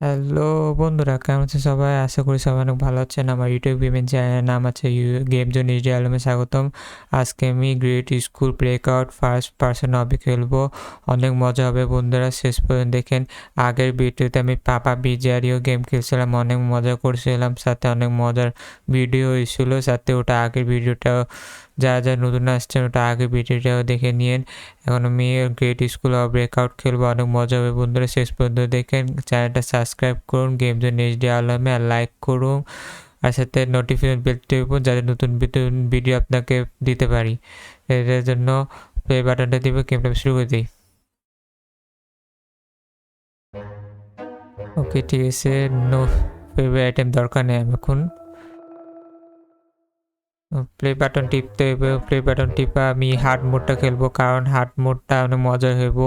Hello বন্ধুরা, কেমন আছেন সবাই? আশা করি সবাই অনেক ভালো আছেন। আমার ইউটিউব গেমের চ্যানেলের নাম আছে ইউ গেম জোন ইজি আলমে স্বাগতম। আজকে আমি great school breakout first person obby খেলব। অনেক মজা হবে বন্ধুরা, শেষ পর্যন্ত দেখেন। আগের ভিডিওতে আমি পাপা বিজারিও গেম খেলছিলাম, অনেক মজা করছিলাম। সাথে অনেক মজার ভিডিও হয়েছিল সাথে ওটা আগের ভিডিওটাও যারা যারা নতুন আসছেন, ওটা আগে ভিডিওটাও দেখে নিন এখন আমি গ্রেট স্কুল অফ ব্রেকআউট খেলব, অনেক মজা হবে বন্ধুরা। শেষ পর্যন্ত দেখেন চ্যানেলটা সাবস্ক্রাইব করুন গেম জোন এইচডি আলমে আর লাইক করুন। আর সাথে নোটিফিকেশন বেল টিপুন, যাতে নতুন ভিডিও আপনাকে দিতে পারি। এটার জন্য প্লে বাটনটা দিব গেমটা শুরু করে দিই। ওকে ঠিক আছে নো ফেভারিট আইটেম দরকার নেই আমি এখন। প্লে বাটন টিপতে হবে প্লে বাটন টিপা আমি হার্ড মোডটা খেলব, কারণ হার্ড মোডটা অনেক মজা হইব।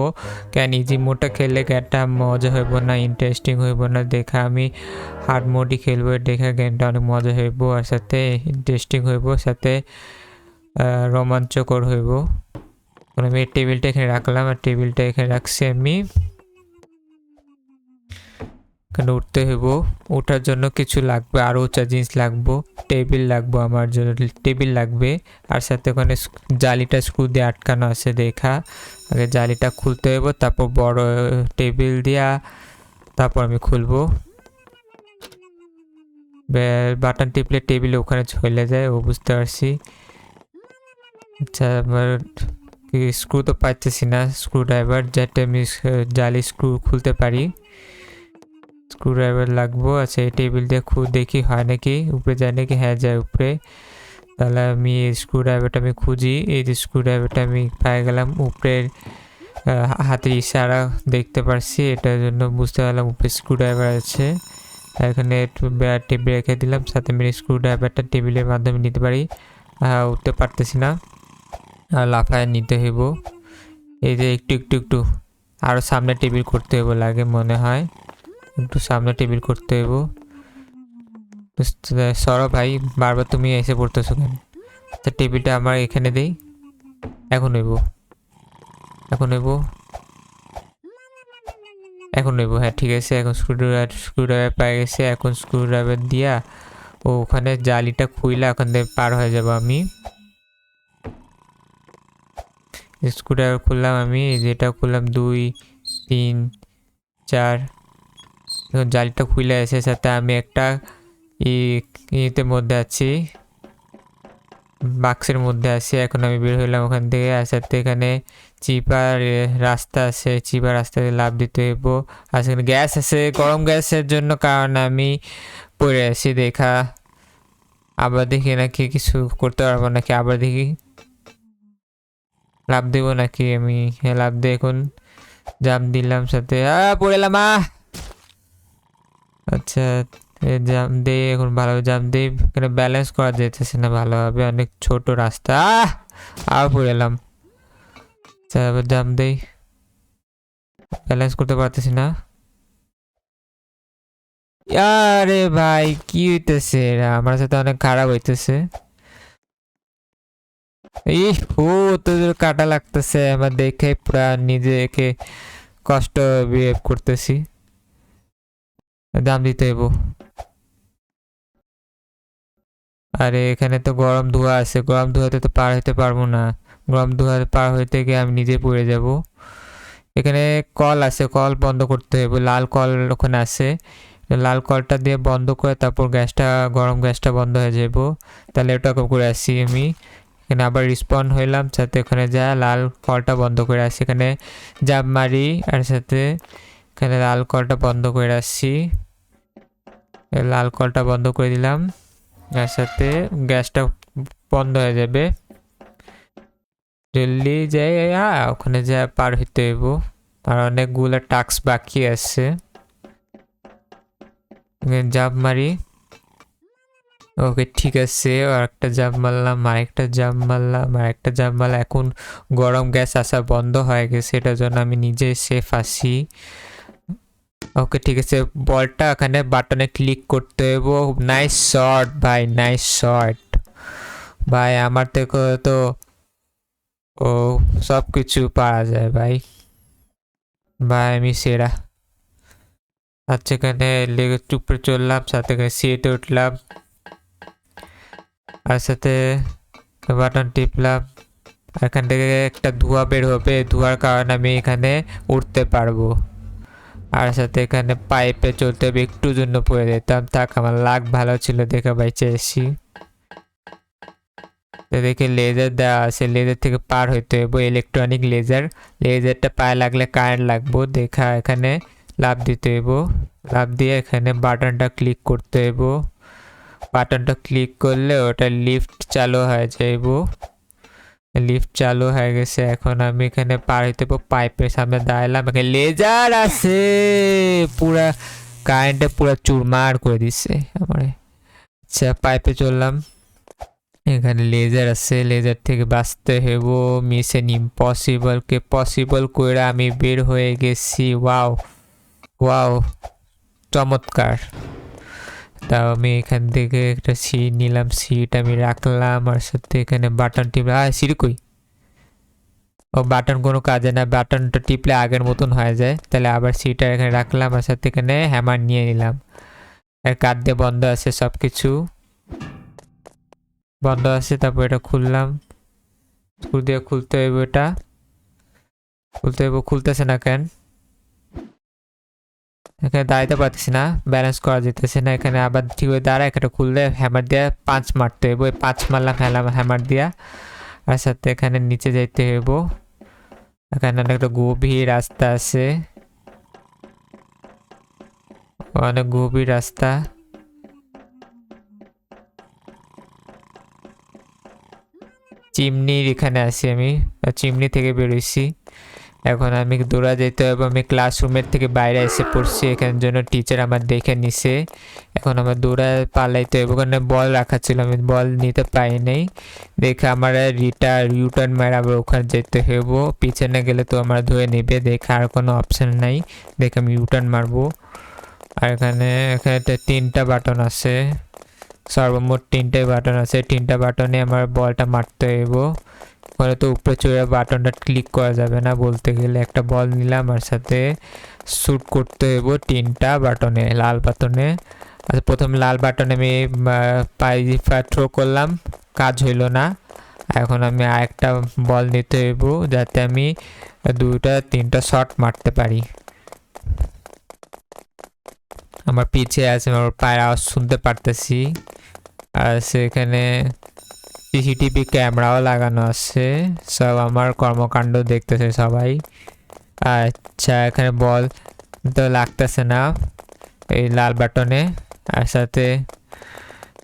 কেন ইজি মোডটা খেললে গেমটা মজা হইব না ইন্টারেস্টিং হইব না, দেখা আমি হার্ড মোডই খেলব, দেখা গেমটা অনেক মজা হইব আর সাথে ইন্টারেস্টিং হইব, সাথে রোমাঞ্চকর হইব। আমি টেবিলটা এখানে রাখলাম, আর টেবিলটা এখানে রাখছি আমি। এখানে উঠতে হইব। ওঠার জন্য কিছু লাগবে আরও উঁচা জিনিস লাগবো, টেবিল লাগবো আমার জন্য, টেবিল লাগবে। আর সাথে ওখানে জালিটা স্ক্রু দিয়ে আটকানো আছে দেখা। আগে জালিটা খুলতে হইব, তারপর বড় টেবিল দিয়া তারপর আমি খুলবো। বাটন টিপলে টেবিলে ওখানে চলে যায়, ও বুঝতে পারছি। আচ্ছা আমার স্ক্রু তো পাইতেছি না, স্ক্রু ড্রাইভার, যাতে আমি জালি স্ক্রু খুলতে পারি। স্ক্রু ড্রাইভার লাগবো আচ্ছা এই টেবিল দিয়ে খুব দেখি হয় নাকি? উপরে যায় নাকি? হ্যাঁ যায় উপরে। তাহলে আমি এই স্ক্রু ড্রাইভারটা আমি খুঁজি। এই যে স্ক্রু ড্রাইভারটা আমি পেয়ে গেলাম উপরের হাতের ইশারা দেখতে পারছি। এটার জন্য বুঝতে পারলাম উপরে স্ক্রু ড্রাইভার আছে। এখানে একটু টেবিল রেখে দিলাম, সাথে আমি স্ক্রু ড্রাইভারটা টেবিলের মাধ্যমে নিতে পারি। হ্যাঁ উঠতে পারতেছি না। লাফায় নিতে হইব। এই যে একটু একটু একটু আরও সামনে টেবিল করতে হইব লাগে মনে হয়। একটু সামনে টেবিল করতে হইব। সরো ভাই, বারবার তুমি এসে পড়তেছো কেন? তো টেবিলটা আমার এখানে দেই। এখন হইব। এখন হইব। এখন হইব হ্যাঁ ঠিক আছে। এখন স্ক্রুড্রাইভার স্ক্রুড্রাইভার পেয়ে গেছে। এখন স্ক্রুড্রাইভার দিয়া ও ওখানে জালিটা খুইলা এখন দিয়ে পার হয়ে যাব আমি। স্ক্রুড্রাইভার খুললাম আমি, যেটা খুললাম দুই, তিন, চার এখন জালিটা খুলে এসে সাথে আমি একটা ইতে মধ্যে আছি, বাক্সের মধ্যে আছি। এখন আমি বের হইলাম ওখান থেকে আর সাথে এখানে চিপার রাস্তা আছে। চিপার রাস্তা দিয়ে লাভ দিতে হইব। আর সেখানে গ্যাস আছে, গরম গ্যাসের জন্য কারণ আমি পড়ে আছি দেখা। আবার দেখি নাকি কিছু করতে পারব নাকি, আবার দেখি। লাভ দেবো নাকি আমি? হ্যাঁ লাভ দিয়ে এখন জাম দিলাম সাথে। পড়ে এলাম, আহ! আচ্ছা জাম দে, এখন ভালো জাম দে, এখানে ব্যালেন্স করা যেতেছে না ভালোভাবে অনেক ছোট রাস্তা। আর পড়ে এলাম। আচ্ছা এবার জাম দেই ব্যালেন্স করতে পারতেছি না। আরে ভাই, কি হইতেছে আমার সাথে অনেক খারাপ হইতেছে। এই হো কাটা লাগতেছে, আমার দেখে পুরা নিজেকে কষ্ট বিহেভ করতেছি। দাম দিতে হইব। আরে, এখানে তো গরম ধোয়া আছে। গরম ধোয়াতে তো পার হইতে পারব না। গরম ধোয়া পার হইতে গিয়ে আমি নিজে পড়ে যাব। এখানে কল আছে, কল বন্ধ করতে হইব। লাল কল ওখানে আছে। লাল কলটা দিয়ে বন্ধ করে তারপর গ্যাসটা, গরম গ্যাসটা বন্ধ হয়ে যাব। তাহলে ওটা করে আসি আমি। এখানে আবার রিসপন্ড হইলাম। সাথে ওখানে যা লাল কলটা বন্ধ করে আসি। এখানে জাপ মারি, আর সাথে এখানে লাল কলটা বন্ধ করে আসছি লাল কলটা বন্ধ করে দিলাম। এর সাথে গ্যাসটা বন্ধ হয়ে যাবে। জলদি যাই ওখানে যা পার হইতে হইব। আর অনেকগুলো টাস্ক বাকি আছে। জাপ মারি। ওকে, ঠিক আছে। আর একটা জাপ মারলাম, আর একটা জাপ মারলাম, আর একটা জাপ মারলাম। এখন গরম গ্যাস আসা বন্ধ হয়ে গেছে, এটার জন্য আমি নিজে সেফ আসি ওকে ঠিক আছে। বলটা এখানে বাটনে ক্লিক করতে হইব নাইস শট ভাই নাইস শট ভাই, আমার থেকে তো, ও সব কিছু পারা যায় ভাই। ভাই, আমি সেরা। আচ্ছা এখানে লেগে চুপড়ে চললাম, সাথে এখানে সিটে উঠলাম। আর সাথে বাটন টিপলাম। এখান থেকে একটা ধোঁয়া বের হবে। ধোঁয়ার কারণে আমি এখানে উঠতে পারব। আর সাথে এখানে পাইপে চলতে হবে, একটু জন্য পড়ে যেতাম। থাক, আমার লাগ ভালো ছিল দেখে বাইচে এসছি তো দেখি লেজার দেওয়া আছে লেজার থেকে পার হইতে হবে ইলেকট্রনিক লেজার লেজারটা পায়ে লাগলে কারেন্ট লাগবো, দেখা এখানে লাভ দিতে হইব। লাভ দিয়ে এখানে বাটনটা ক্লিক করতে হইব। বাটনটা ক্লিক করলে ওটা লিফট চালু হয়ে যাইব। লিফট চালু হয়ে গেছে। এখন আমি এখানে পার হইতে পাইপের সামনে দাঁড়ালাম। এখানে লেজার আছে! পুরা কারেন্টে পুরা চুরমার করে দিচ্ছে আমার। আচ্ছা পাইপে চললাম। এখানে লেজার আছে, লেজার থেকে বাঁচতে হইব। মিশন ইম্পসিবলকে পসিবল করে আমি বের হয়ে গেছি। ওয়াও ওয়াও, চমৎকার। তাও আমি এখান থেকে একটা সিট নিলাম সিট আমি রাখলাম আর সাথে এখানে বাটন টিপলাম। আর সিঁড়ি কই? ও বাটন কোনো কাজে না বাটনটা টিপলে আগের মতন হয়ে যায়। তাহলে আবার সিটটা এখানে রাখলাম আর সাথে এখানে হ্যামার নিয়ে নিলাম। আর কাঠ দিয়ে বন্ধ আছে সব কিছু বন্ধ আছে, তারপর এটা খুললাম। স্ক্রু দিয়ে খুলতে হইব এটা। খুলতে হইব, খুলতেছে না কেন? এখানে দাঁড়াইতে পারতেছি না ব্যালেন্স করা যেতেছে না, এখানে আবার ঠিক হয়ে দাঁড়া, এখানে খুললে হ্যামার দিয়ে পাঁচ মারতে হইব পাঁচ মারলাম হ্যালাম হ্যামার দিয়া। আর সাথে এখানে নিচে যাইতে হইব। এখানে অনেকটা গভীর রাস্তা আছে। অনেক গভীর রাস্তা। চিমনির এখানে আছি আমি চিমনি থেকে বেরোইছি। এখন আমি দৌড়া যেতে হবে, আমি ক্লাসরুমের থেকে বাইরে এসে পড়ছি, এখানের জন্য টিচার আমার দেখে নিছে। এখন আমার দৌড়া পালাইতে হবে, ওখানে বল রাখা ছিল, আমি বল নিতে পারি নাই দেখে আমার রিটার ইউটার্ন মার আবার ওখানে যেতে হইব। পিছনে গেলে তো আমার ধুয়ে নেবে, দেখে আর কোনো অপশান নাই। দেখে আমি ইউটার্ন মারবো। আর এখানে এখানে তিনটা বাটন আছে। সর্বমোট তিনটে বাটন আছে। তিনটা বাটনে আমার বলটা মারতে হইব। ওখানে তো উপরে চড়ে বাটনটা ক্লিক করা যাবে না। বলতে গেলে একটা বল নিলাম আর সাথে শ্যুট করতে হইব তিনটা বাটনে লাল বাটনে আচ্ছা প্রথম লাল বাটনে আমি পাই থ্রো করলাম, কাজ হইল না। এখন আমি আরেকটা বল নিতে হইব যাতে আমি দুইটা, তিনটা শট মারতে পারি। আমার পিছিয়ে আছে, আমার পায়ের আওয়াজ শুনতে পারতেছি। আর সেখানে সিসিটিভি ক্যামেরাও লাগানো আছে। সব আমার কর্মকাণ্ড দেখতেছে সবাই। আচ্ছা এখানে বল তো লাগতেছে না এই লাল বাটনে। আর সাথে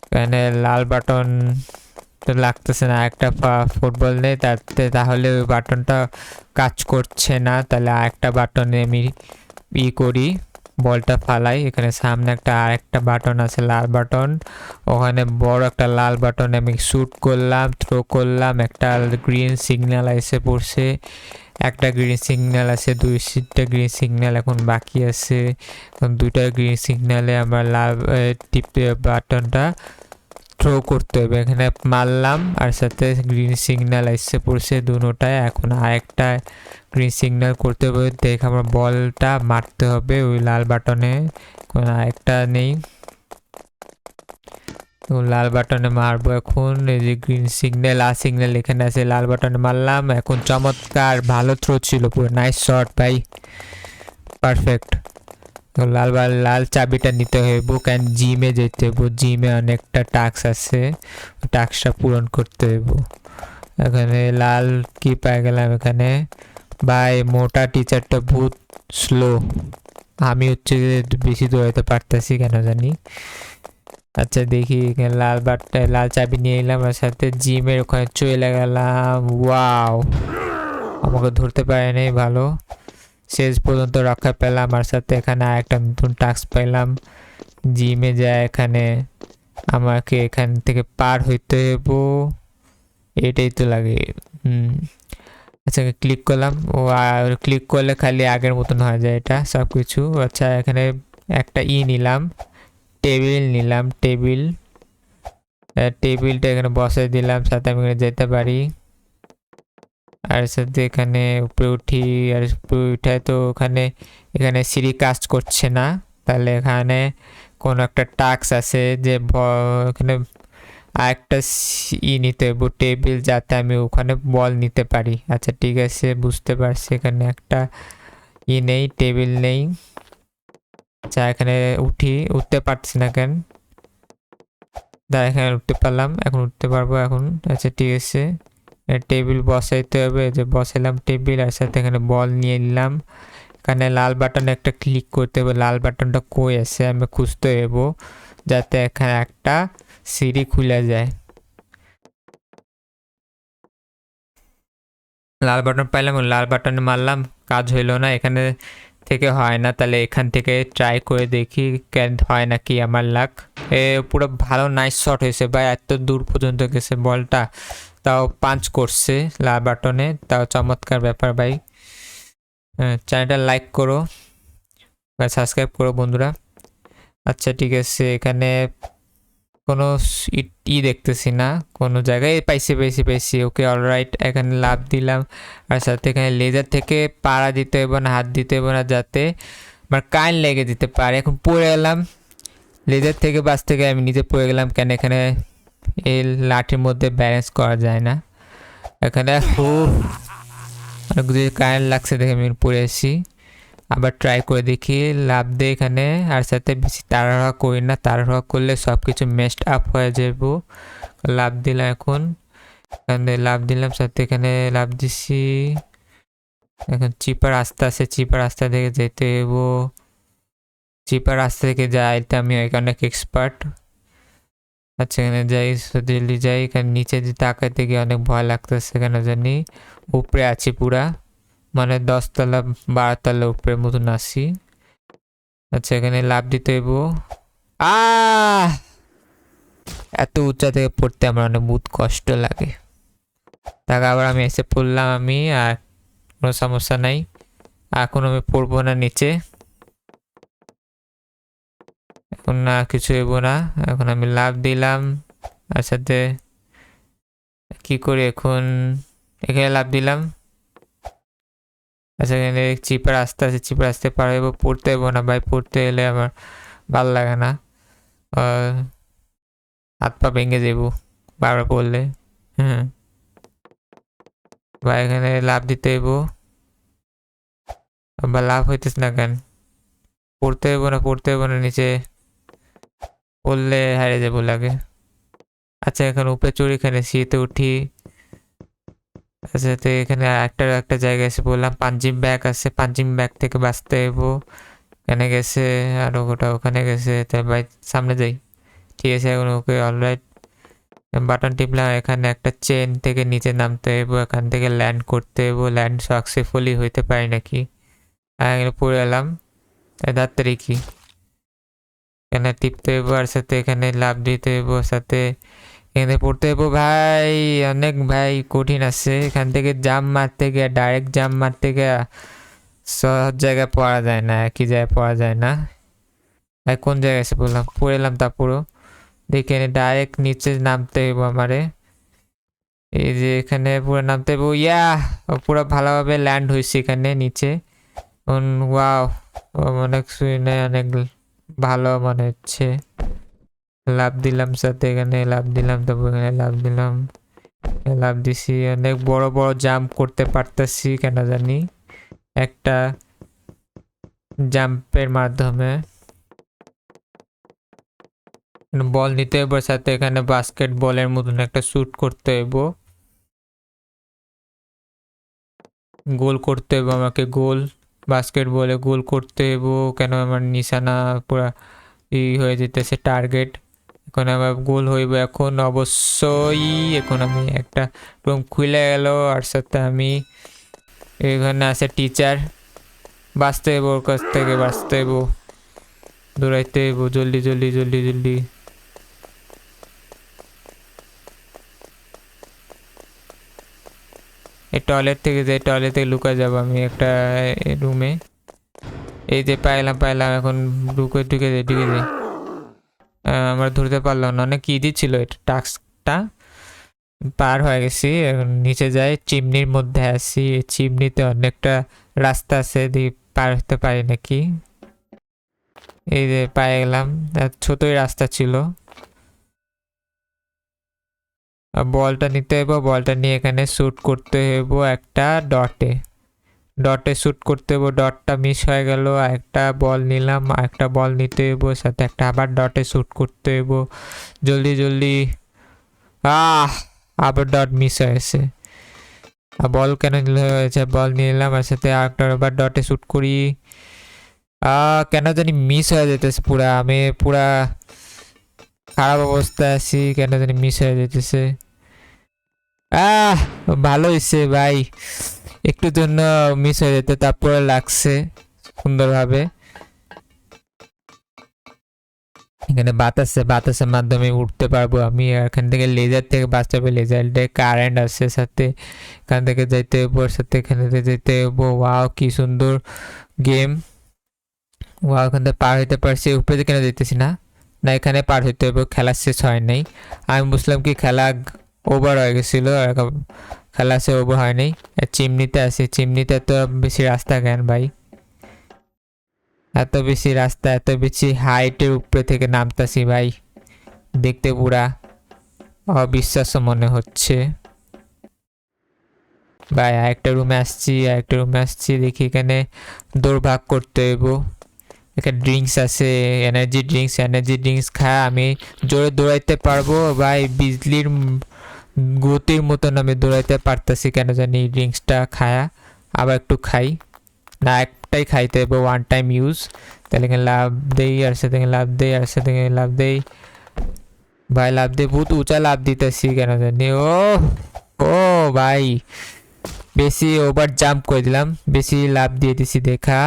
এখানে লাল বাটন তো লাগতেছে না, একটা ফুটবল নেই, তাতে তাহলে ওই বাটনটা কাজ করছে না, তাহলে আরেকটা বাটনে আমি ই করি। বলটা ফালাই। এখানে সামনে একটা আর একটা বাটন আছে, লাল বাটন। ওখানে বড় একটা লাল বাটনে আমি শ্যুট করলাম, থ্রো করলাম। একটা গ্রিন সিগন্যাল এসে পড়ছে। একটা গ্রিন সিগন্যাল আছে, দুই সিটটা গ্রিন সিগন্যাল এখন বাকি আছে। দুইটা গ্রিন সিগন্যালে আমার লাল টিপে বাটনটা থ্রো করতে হবে। এখানে মারলাম আর সাথে গ্রিন সিগন্যাল এসে পড়ছে দুটায় এখন আরেকটা গ্রিন সিগন্যাল করতে হবে। দেখ আমার বলটা মারতে হবে ওই লাল বাটনে কোনো আরেকটা নেই। লাল বাটনে মারবো এখন। এই যে গ্রিন সিগন্যাল আর সিগন্যাল এখানে আছে। লাল বাটনে মারলাম। এখন চমৎকার ভালো থ্রো ছিল। পুরো নাইস শট ভাই। পারফেক্ট লাল লাল চাবিটা নিতে হইব কেন জিমে যেতে হইব জিমে অনেকটা টাস্ক আছে। টাস্কটা পূরণ করতে হইব এখানে লাল কি পাই গেলাম এখানে? ভাই, মোটা টিচারটা বহুত স্লো আমি হচ্ছে বেশি দৌড়াতে পারতেছি কেন জানি। আচ্ছা দেখি এখানে লাল বাটটা লাল চাবি নিয়ে এলাম আর সাথে জিমের ওখানে চলে গেলাম। ওয়াও! আমাকে ধরতে পারে নাই ভালো। শেষ পর্যন্ত রক্ষা পেলাম। আর সাথে এখানে একটা নতুন টাস্ক পেলাম জিমে যায় এখানে আমাকে এখান থেকে পার হইতে হইব। এটাই তো লাগে। হুম। আচ্ছা ক্লিক করলাম। ও, আর ক্লিক করলে খালি আগের মতন হয়ে যায় এটা সব কিছু আচ্ছা এখানে একটা ই নিলাম। টেবিল নিলাম টেবিল টেবিলটা এখানে বসে দিলাম, সাথে আমি যেতে পারি। আর সাথে এখানে উপরে উঠি, আর উপরে উঠায় তো ওখানে, এখানে সিঁড়ি কাজ করছে না। তাহলে এখানে কোনো একটা টাক্স আছে যে এখানে আরেকটা ই নিতে হবে টেবিল যাতে আমি ওখানে বল নিতে পারি। আচ্ছা ঠিক আছে, বুঝতে পারছি এখানে একটা ই নেই টেবিল নেই। আচ্ছা এখানে উঠি, উঠতে পারছি না কেন? দাঁড়া, এখানে উঠতে পারলাম, এখন উঠতে পারব এখন। আচ্ছা ঠিক আছে। টেবিল বসাইতে হবে, যে বসাইলাম টেবিল আর সাথে এখানে বল নিয়ে নিলাম। এখানে লাল বাটনে একটা ক্লিক করতে হবে, লাল বাটনটা কই আছে আমি খুঁজতে হইব, যাতে এখানে একটা সিঁড়ি খুলে যায়। লাল বাটন পাইলাম, লাল বাটনে মারলাম, কাজ হইল না, এখানে থেকে হয় না, তাহলে এখান থেকে ট্রাই করে দেখি কেন হয় না কি আমার লাক এ পুরো ভালো নাইস শট হয়েছে, ভাই, এত দূর পর্যন্ত গেছে বলটা। তাও পাঞ্চ করছে লাল বাটনে। তাও চমৎকার ব্যাপার ভাই। চ্যানেলটা লাইক করো সাবস্ক্রাইব করো বন্ধুরা। আচ্ছা ঠিক আছে, এখানে কোনো ই- দেখতেছি না, কোনো জায়গায় পাইছি পাইছি পাইছি। ওকে অলরাইট এখানে লাভ দিলাম। আর সাথে এখানে লেজার থেকে পাড়া দিতে হবে না, হাত দিতে হবে না, যাতে আমার কান লেগে দিতে পারে। এখন পড়ে গেলাম। লেজার থেকে বাস থেকে আমি নিজে পড়ে গেলাম। কেন এখানে এই লাঠির মধ্যে ব্যালেন্স করা যায় না। এখানে খুব অনেক যদি কারেন্ট লাগছে দেখে আমি পড়ে এসেছি। আবার ট্রাই করে দেখি, লাভ দিয়ে এখানে, আর সাথে বেশি তাড়াহুড়া করি না। তাড়াহুড়া করলে সব কিছু মেস্ট আপ হয়ে যাব। লাভ দিলাম এখন। এখানে লাভ দিলাম, সাথে এখানে লাভ দিছি। এখন চিপার রাস্তা আছে চিপার রাস্তা থেকে যেতে হইব। চিপার রাস্তা থেকে যাইতে আমি অনেক এক্সপার্ট আচ্ছা এখানে যাই, জলদি যাই এখানে নিচে যে তাকাইতে গিয়ে অনেক ভয় লাগতেছে সেখানে জানি। উপরে আছি পুরা মানে দশতলা, বারোতলা উপরের মতন আসি আচ্ছা এখানে লাভ দিতে হইব। আহ! এত উঁচা থেকে পড়তে আমার অনেক বহুত কষ্ট লাগে। তাকে আবার আমি এসে পড়লাম আমি, আর কোনো সমস্যা নাই। এখন আমি পড়ব না নিচে। এখন না কিছু হইব না। এখন আমি লাভ দিলাম। আর সাথে কি করি এখন? এখানে লাভ দিলাম। আচ্ছা এখানে চিপার আস্তে আস্তে চিপার আস্তে পার হইব, পড়তে হইব না ভাই। পড়তে এলে আমার ভালো লাগে না। হাত পা ভেঙে যাব বারবার পড়লে। হ্যাঁ। বা এখানে লাভ দিতে হইব। বা লাভ হইতেছে না কেন? পড়তে হইব না, পড়তে হইব না, নিচে পড়লে হারে যাব লাগে। আচ্ছা এখন উপরে চড়ি এখানে শীতে উঠি। আচ্ছা তো এখানে একটা একটা জায়গায় এসে বললাম, পাঞ্জিম ব্যাগ আছে, পাঞ্জিম ব্যাগ থেকে বাঁচতে হইব। এখানে গেছে, আর ওটা ওখানে গেছে তাই ভাই, সামনে যাই। ঠিক আছে, এখন ওকে অলরাইট বাটন টিপলাম, এখানে একটা চেন থেকে নিচে নামতে হইব, এখান থেকে ল্যান্ড করতে এবো ল্যান্ড সাকসেসফুলি হইতে পারি নাকি? আর এখানে পড়ে এলাম। তাড়াতাড়ি কি এখানে টিপতে হইব আর সাথে এখানে লাভ দিতে হইব, সাথে এখানে পড়তে হইব। ভাই, অনেক ভাই কঠিন আছে। এখান থেকে জাম মারতে গিয়ে ডাইরেক্ট জাম মারতে গিয়ে সব জায়গায় পড়া যায় না, একই জায়গায় পড়া যায় না। ভাই, কোন জায়গায় এসে পড়লাম পড়ে এলাম তা পুরো। দেখে ডাইরেক্ট নিচে নামতে হইব আমারে। এই যে এখানে পুরো নামতে হইব। ইয়া, ও পুরো ভালোভাবে ল্যান্ড হয়েছে এখানে নিচে। ওয়াও অনেক শুনে অনেক ভালো মনে হচ্ছে। লাভ দিলাম সাথে এখানে, লাভ দিলাম তারপর এখানে লাভ দিলাম। লাভ দিছি, অনেক বড় বড় জাম্প করতে পারতেছি, কেন জানি। একটা জাম্পের মাধ্যমে। বল নিতে হইব, সাথে এখানে বাস্কেট বলের মতন একটা শ্যুট করতে হইব। গোল করতে হইব আমাকে গোল বাস্কেট বলে গোল করতে হইব কেন আমার নিশানা পুরা ই হয়ে যেতেছে টার্গেট এখন আমার গোল হইব এখন অবশ্যই। এখন আমি একটা রুম খুলে গেল, আর সাথে আমি এখানে আছে টিচার বাঁচতে হইব ওর কাছ থেকে, বাঁচতে হইব দৌড়াইতে হইব জলদি জলদি জলদি জলদি। এই টয়লেট থেকে যে টয়লেট থেকে লুকা যাব আমি একটা রুমে এই যে পাইলাম পাইলাম, এখন ঢুকে ঢুকে যাই ঢুকে যাই। আমরা ধরতে পারলাম না। অনেক ইজি ছিল এটা? টাস্কটা পার হয়ে গেছি, এখন নিচে যাই, চিমনির মধ্যে আছি। চিমনিতে অনেকটা রাস্তা আছে দিয়ে পার হতে পারি নাকি? এই যে পায়ে গেলাম ছোটই রাস্তা ছিল। বলটা নিতে হইব, বলটা নিয়ে এখানে শ্যুট করতে হইব একটা ডটে ডটে শ্যুট করতে হইব ডটটা মিস হয়ে গেল একটা বল নিলাম একটা বল নিতে হইব, সাথে একটা আবার ডটে শ্যুট করতে হইব। জলদি জলদি, আহ, আবার ডট মিস হয়েছে। বল কেন হয়েছে? বল নিলাম আর সাথে একটা আবার ডটে শ্যুট করি। কেন জানি মিস হয়ে যেতেছে পুরা, আমি পুরা খারাপ অবস্থায় আছি, কেন জানি মিস হয়ে যেতেছে। আহ, ভালো হয়েছে ভাই। একটু জন্য মিস হয়ে যেতে, তারপরে লাগছে সুন্দরভাবে। এখানে বাতাসে বাতাসের মাধ্যমে উঠতে পারব আমি। এখান থেকে লেজার থেকে বাঁচতে লেজারে কারেন্ট আছে সাথে। এখান থেকে যাইতে হব সাথে এখান থেকে যেতে হব ওয়াও কি সুন্দর গেম ওয়াও এখান থেকে পার হইতে পারছি। উপরে কেন যেতেছি না? না, এখানে পার হইতে হবে খেলা শেষ হয় নাই। আমি বুঝলাম কি খেলা ওভার হয়ে গেছিল খেলা সে ওভার হয় নাই। চিমনিতে আছে, চিমনিতে তো বেশি রাস্তা কেন ভাই? এত বেশি রাস্তা, এত বেশি হাইটের উপরে থেকে নামতাছি ভাই। দেখতে পুরা অবিশ্বাস্য মনে হচ্ছে। ভাই, আরেকটা রুমে আসছি, আরেকটা রুমে আসছি, দেখি এখানে দৌড়ভাগ করতে হইব। এখানে ড্রিঙ্কস আছে এনার্জি ড্রিঙ্কস এনার্জি ড্রিঙ্কস খায় আমি জোরে দৌড়াইতে পারব। ভাই, বিজলির গতির মতন আমি দৌড়াইতে পারতেছি, কেন জানি ড্রিঙ্কসটা খায়া আবার একটু খাই। না, একটাই খাইতে হবে ওয়ান টাইম ইউজ তাহলে এখানে লাভ দেই, আর সাথে লাভ দেই, আর সাথে লাভ দেই। ভাই, লাভ দেই বহুত উঁচা লাভ দিতেছি, কেন জানি। ও ও, ভাই, বেশি ওভার জাম্প করে দিলাম, বেশি লাভ দিয়ে দিছি, দেখা।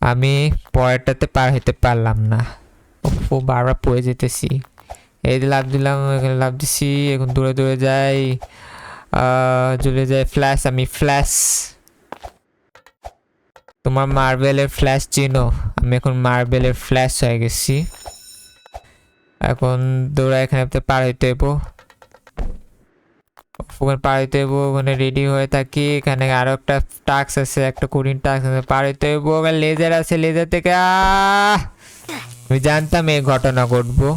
আমি পরেরটাতে পার হইতে পারলাম না। ও বারবার পড়ে যেতেছি। এই লাভ দিলাম, এখানে লাভ দিছি, এখন দূরে দূরে যাই চলে যায় ফ্ল্যাশ আমি ফ্ল্যাশ তোমার মার্বেলের ফ্ল্যাশ চিনো? আমি এখন মার্বেলের ফ্ল্যাশ হয়ে গেছি। এখন দৌড়া এখানে পার হইতে হইব। ওখানে হইব ওখানে রেডি হয়ে থাকি। এখানে আরও একটা টাক্স আছে, একটা কুড়িন টাক্স আছে। হইতে ওখানে লেজার আছে লেজার থেকে! আমি জানতাম এই ঘটনা ঘটবো।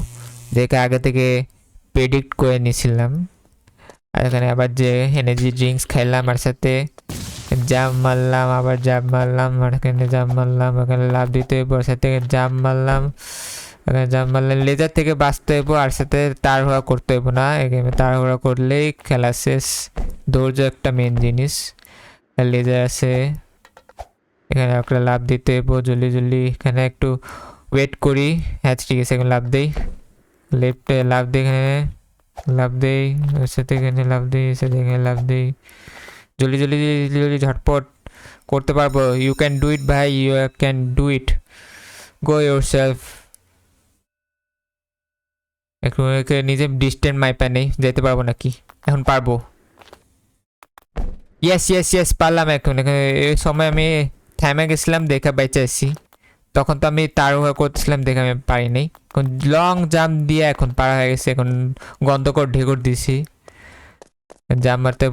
দেখে আগে থেকে প্রেডিক্ট করে নিয়েছিলাম আর এখানে আবার যে এনার্জি ড্রিঙ্কস খাইলাম আর সাথে জাম মারলাম, আবার জাম মারলাম, আর এখানে জাম মারলাম, এখানে লাভ দিতে আর সাথে জাম মারলাম। মারলাম লেজার থেকে বাঁচতে হইব আর সাথে তাড়াহুড়া করতে হইব না। এখানে তাড়াহুড়া করলেই খেলা শেষ। ধৈর্য একটা মেন জিনিস। লেজার আছে। এখানে একটা লাভ দিতে হইব জলদি জলদি। এখানে একটু ওয়েট করি। হ্যাঁ ঠিক আছে, এখন লাভ দেই। লেফটে লাভ দেই, এখানে লাভ দেই। ওর সাথে এখানে লাভ দেই এর সাথে এখানে লাভ দেই। জলদি জলদি জলদি ঝটপট করতে পারব। ইউ ক্যান ডু ইট ভাই। You can do it go yourself একটু নিজে ডিস্টেন্ট মাইপা নেই যেতে পারব নাকি? এখন পারব। ইয়েস ইয়েস ইয়েস পারলাম এখন। এই সময় আমি থামে গেছিলাম, দেখা বেঁচে আসি তখন তো আমি তাড়াহুড়া করতেছিলাম, দেখে আমি পারি নাই। এখন লং জাম্প দিয়ে এখন পারা হয়ে গেছে, এখন গন্ধ করে ঢেকুর দিছি। জাম্প মারতে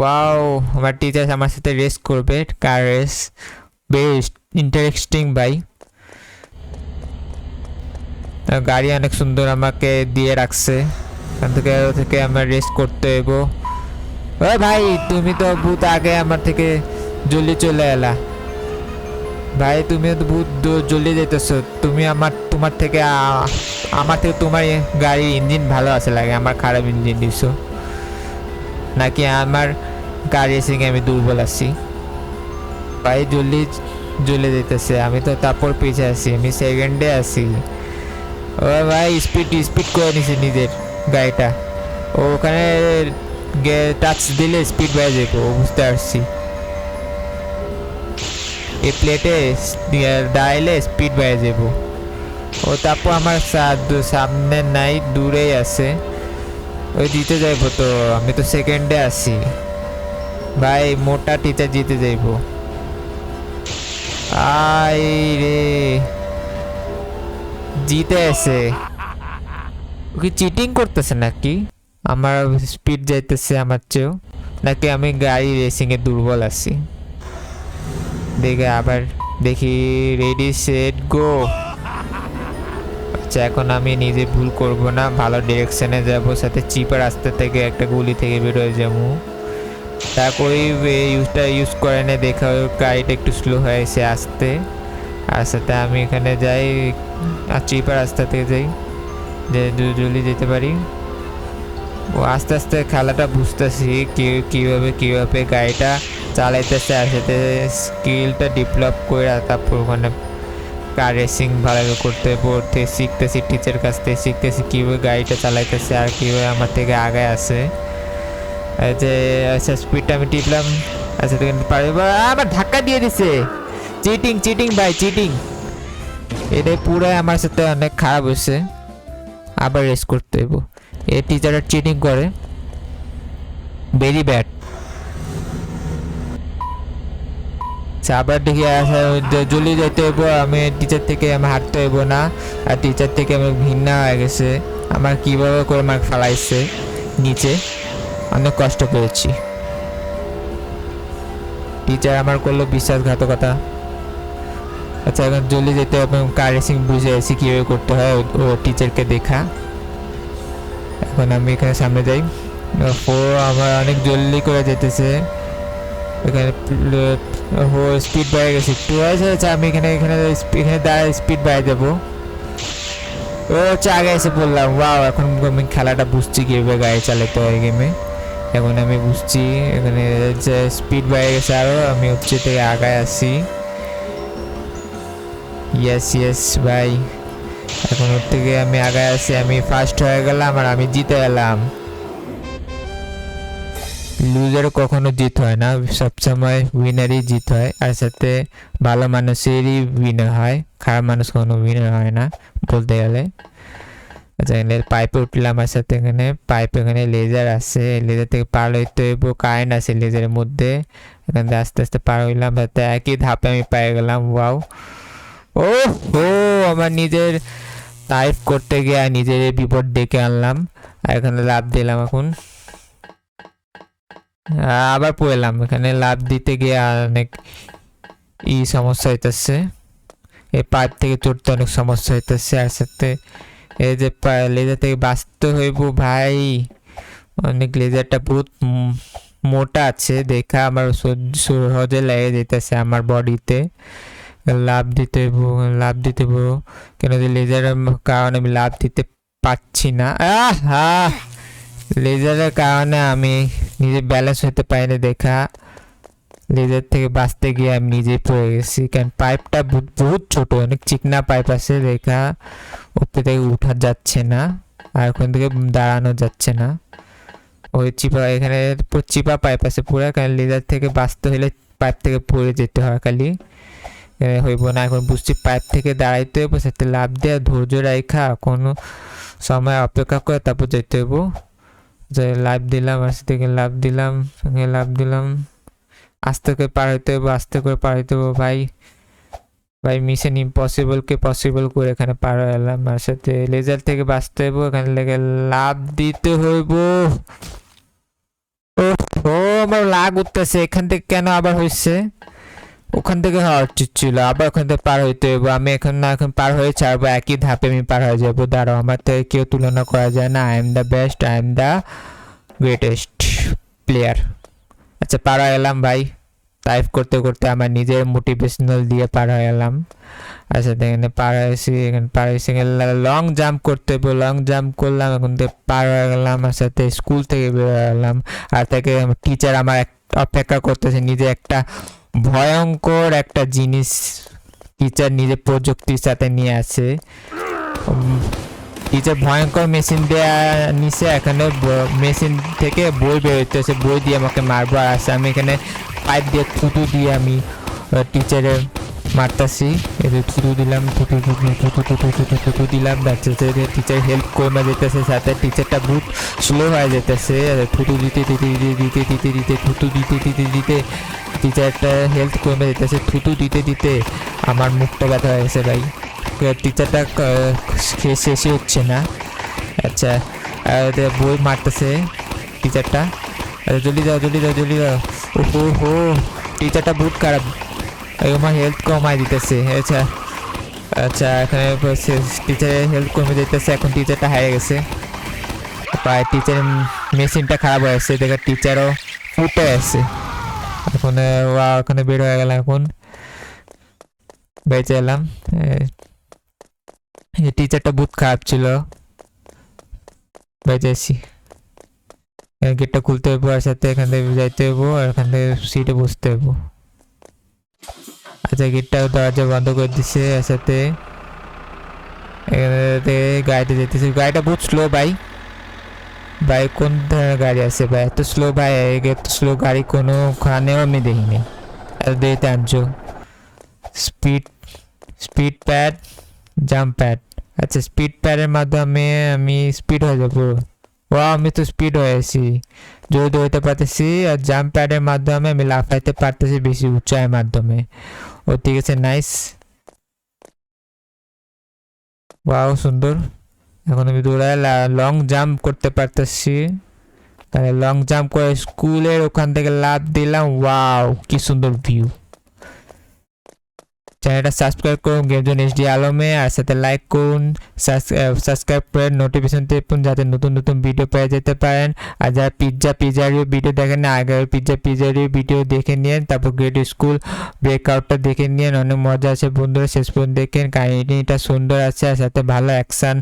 ওয়াও আমার টিচার আমার সাথে রেস করবে কার রেস বেশ ইন্টারেস্টিং বাই গাড়ি অনেক সুন্দর আমাকে দিয়ে রাখছে। এখান থেকে থেকে আমার রেস্ট করতে হইব। ও ভাই, তুমি তো বহুত আগে আমার থেকে জলদি চলে এলা। ভাই, তুমি তো দূর- জলদি যেতেছো তুমি আমার, তোমার থেকে আমার থেকে তোমার এ গাড়ির ইঞ্জিন ভালো আছে লাগে, আমার খারাপ ইঞ্জিন দিছো। নাকি আমার গাড়ি এসে আমি দুর্বল আছি? ভাই, জলদি জ্বলে যেতেছে আমি তো তারপর পিছিয়ে আছি, আমি সেকেন্ডে আছি। ও ভাই স্পিড স্পিড করে নিছে নিজের গাড়িটা। ওখানে টাচ দিলে স্পিড বেড়ে ও বুঝতে পারছি। এই প্লেটে দাঁড়াইলে স্পিড বেড়ে যাব ও তারপর আমার সামনে নাই, দূরেই আছে। ওই দিতে যাইব তো, আমি তো সেকেন্ডে আছি। ভাই, মোটা টিচার জিতে যাইব। আই রে। জিতে আছে ও কি চিটিং করতেছে নাকি? আমার স্পিড যাইতেছে আমার চেয়েও। নাকি আমি গাড়ি রেসিংয়ে দুর্বল আছি? দেখে আবার দেখি রেডি সেট গো আচ্ছা এখন আমি নিজে ভুল করব না, ভালো ডিরেকশনে যাব, সাথে চিপার রাস্তা থেকে একটা গুলি থেকে বেরোয় যাব। তারপরে ইউজটা ইউজ করে না, দেখা গাড়িটা একটু স্লো হয়েছে আসতে। সাথে আমি এখানে যাই আর রাস্তা থেকে যাই যে জলদি যেতে পারি। ও আস্তে আস্তে খেলাটা বুঝতেছি কি কীভাবে কীভাবে গাড়িটা চালাইতেছে আর সাথে স্কিলটা ডেভেলপ করে তারপর ওখানে কার রেসিং ভালোভাবে করতে পড়তে শিখতেছি টিচার কাছ থেকে শিখতেছি কীভাবে গাড়িটা চালাইতেছে আর কীভাবে আমার থেকে আগে আসে যে আচ্ছা স্পিডটা আমি টিপলাম। আচ্ছা তুমি পারবে? বা- আ, আমার ধাক্কা দিয়ে দিছে। চিটিং চিটিং ভাই চিটিং এটাই পুরো আমার সাথে অনেক খারাপ হয়েছে। আবার রেস করতে হইব। এই টিচাররা চিটিং করে। ভেরি ব্যাড আবার দেখি আসা জলদি যেতে হইব, আমি টিচার থেকে আমি হাঁটতে হইব না। আর টিচার থেকে আমি ঘৃণা হয়ে গেছে। আমার কীভাবে করে আমার ফালাইছে নিচে? অনেক কষ্ট পেয়েছি। টিচার আমার করল বিশ্বাসঘাতকতা। আচ্ছা এখন জলদি যেতে হবে কার রেসিং বুঝে আছি কীভাবে করতে হয়, ও- টিচারকে দেখা। এখন আমি এখানে সামনে যাই। ও আমার অনেক জলদি করে যেতেছে। এখানে ও স্পিড বেড়ে গেছে। একটু হয়েছে আচ্ছা আমি এখানে এখানে এখানে দাঁড়ায় স্পিড বেড়ে যাব ও হচ্ছে আগে এসে বললাম ওয়াও এখন আমি খেলাটা বুঝছি কীভাবে গাড়ি চালাতে হয় গেমে এখন আমি বুঝছি, এখানে যে স্পিড বেড়ে গেছে আরও আমি হচ্ছে থেকে আগায় আসি। ইয়েস ইয়েস ভাই। এখন ওর থেকে আমি আগায় আসি আমি ফার্স্ট হয়ে গেলাম আর আমি জিতে গেলাম লুজার কখনো জিত হয় না, সবসময় উইনারই জিত হয়। আর সাথে ভালো মানুষেরই উইনার হয়, খারাপ মানুষ কখনো উইনার হয় না, বলতে গেলে। আচ্ছা এখানে পাইপে উঠলাম আর সাথে এখানে পাইপে এখানে লেজার আছে। লেজার থেকে পার হইতে হইব কারেন্ট আছে লেজারের মধ্যে। এখান থেকে আস্তে আস্তে পার হইলাম, সাথে একই ধাপে আমি পেয়ে গেলাম ওয়াও ও ও আমার নিজের টাইপ করতে গিয়ে নিজের বিপদ ডেকে আনলাম। এখানে লাভ দিলাম এখন। আবার পড়লাম এখানে লাভ দিতে গিয়ে অনেক ই সমস্যা হইতেছে। এই পাইপ থেকে চড়তে অনেক সমস্যা হইতেছে। আর সাথে এই যে লেজার থেকে বাঁচতে হইব ভাই। অনেক লেজারটা বহুত মোটা আছে। দেখা আমার সহজে লেগে যেতেছে আমার বডিতে লাভ দিতে লাভ দিতে কেন যে লেজারের কারণে আমি লাভ দিতে পারছি না। লেজারের কারণে আমি নিজে ব্যালেন্স হতে পারিনি দেখা। লেজার থেকে বাঁচতে গিয়ে আমি নিজেই পড়ে গেছি। কারণ পাইপটা বহুত ছোট, অনেক চিকনা পাইপ আছে দেখা। উপরে থেকে উঠা যাচ্ছে না, আর ওখান থেকে দাঁড়ানো যাচ্ছে না। ওই চিপা, এখানে চিপা পাইপ আছে পুরো। কারণ লেজার থেকে বাঁচতে হলে পাইপ থেকে পড়ে যেতে হয় খালি। হইব না। এখন বুঝছি পাইপ থেকে দাঁড়াইতে হইব সাথে লাভ দেওয়া ধৈর্য রাখা কোনো সময় অপেক্ষা করে তারপর যেতে হইব। যে লাভ দিলাম, আর থেকে লাভ দিলাম, সঙ্গে লাভ দিলাম। আস্তে করে পার হইতে হইব, আস্তে করে পার হইতে হইব, ভাই। ভাই মিশন ইম্পসিবলকে পসিবল করে এখানে পার এলাম। আর সাথে লেজার থেকে বাঁচতে হইব, এখানে লেগে লাভ দিতে হইব। ও, আমার লাগ উঠতেছে, এখান থেকে কেন আবার হয়েছে ওখান থেকে হওয়া উচিত ছিল। আবার ওখান থেকে পার হইতে হইব। আমি এখন না, এখন পার হয়ে ছাড়বো, একই ধাপে আমি পার হয়ে যাব। দাঁড়াও, আমার থেকে কেউ তুলনা করা যায় না। I am the best I am the greatest player আচ্ছা পার হয়ে গেলাম ভাই। টাইপ করতে করতে আমার নিজের মোটিভেশনাল দিয়ে পার হয়ে গেলাম। আচ্ছা এখানে পার হয়েছি, এখানে পার হয়েছি। লং জাম্প করতে হবে লং জাম্প করলাম, এখন থেকে পার হয়ে গেলাম, আর সাথে স্কুল থেকে বের হয়ে গেলাম। আর থেকে টিচার আমার অপেক্ষা করতেছে, নিজে একটা ভয়ঙ্কর একটা জিনিস টিচার নিজের প্রযুক্তির সাথে নিয়ে আসে। টিচার ভয়ঙ্কর মেশিন দেয়া নিচে এখানে মেশিন থেকে বই বেরোতেছে বই দিয়ে আমাকে মারবার আছে, আমি এখানে পাইপ দিয়ে থুতু দিয়ে আমি টিচারের মারতাছি। এদের থুতু দিলাম, থুতু থুতু থুতু থুতু থুতু থুতু দিলাম। বাচ্চাদের টিচার হেল্প কমে যেতেছে, সাথে টিচারটা বহুত স্লো হয়ে যেতেছে। থুতু দিতে দিতে দিতে দিতে দিতে দিতে, থুতু দিতে দিতে দিতে টিচারটা হেলথ কমে যেতেছে, থুতু দিতে দিতে আমার মুখটা ব্যথা হয়ে গেছে ভাই। টিচারটা শেষই হচ্ছে না। আচ্ছা বই মারতেছে টিচারটা জলদি যাও জলদি যাও জলদি যাও ওহো, হো টিচারটা বহুত খারাপ। আমার হেলথ কমায় দিতেছে। আচ্ছা আচ্ছা এখানে টিচারের হেল্প কমে যেতেছে এখন টিচারটা হারিয়ে গেছে। প্রায় টিচার মেশিনটা খারাপ হয়ে গেছে, দেখে টিচারও ফুটে আছে। এখন ওয়া, ওখানে বের হয়ে গেল এখন। বেঁচে এলাম। এই টিচারটা বহুত খারাপ ছিল। বেঁচে এসছি গেটটা খুলতে হইব, আর সাথে এখান থেকে যাইতে হইব, আর এখান থেকে সিটে বসতে হইব। আচ্ছা গেটটা দরজা বন্ধ করে দিছে আর সাথে এখানে গাড়িতে যেতেছে। গাড়িটা বহুত স্লো ভাই। ভাই, কোন ধরনের গাড়ি আছে ভাই? এত স্লো ভাই এত স্লো গাড়ি কোনো খানেও আমি দেখিনি। এত দেরিতে আনছো speed speed pad jump pad আচ্ছা স্পিড প্যাডের মাধ্যমে আমি স্পিড হয়ে যাব। ও আমি তো স্পিড হয়েছি জোরে দৌড়তে পারতেছি, আর জাম্প প্যাডের মাধ্যমে আমি লাফাইতে পারতেছি বেশি উঁচাইয়ের মাধ্যমে। ও ঠিক আছে নাইস ওয়াও সুন্দর। এখন আমি দৌড়ায় লং জাম্প করতে পারতেছি। তাহলে লং জাম্প করে স্কুলের ওখান থেকে লাভ দিলাম ওয়াও কি সুন্দর ভিউ চ্যানেলটা সাবস্ক্রাইব করুন, গেম গেমজন এইচডি আলমে, আর সাথে লাইক করুন সাবস্ক্রাইব করে নোটিফিকেশন টিপুন যাতে নতুন নতুন ভিডিও পেয়ে যেতে পারেন। আর যারা পিৎজা পিজারিও ভিডিও দেখেন না, আগের পিৎজা পিজারিও ভিডিও দেখে নিন তারপর গ্রেড স্কুল ব্রেকআউটটা দেখে নিন অনেক মজা আছে বন্ধুরা, শেষ পর্যন্ত দেখেন, কাহিনীটা সুন্দর আছে, আর সাথে ভালো অ্যাকশন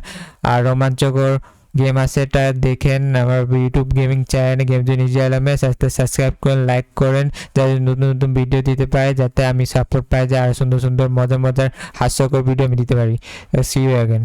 আর রোমাঞ্চকর গেম আছে, এটা দেখেন আমার YouTube gaming channel game zone easy আলমে সাবস্ক্রাইব করেন লাইক করেন, যাতে নতুন নতুন ভিডিও দিতে পারে, যাতে আমি সাপোর্ট পাই, যে আরও সুন্দর সুন্দর, মজার মজার, হাস্যকর ভিডিও আমি দিতে পারি। C you again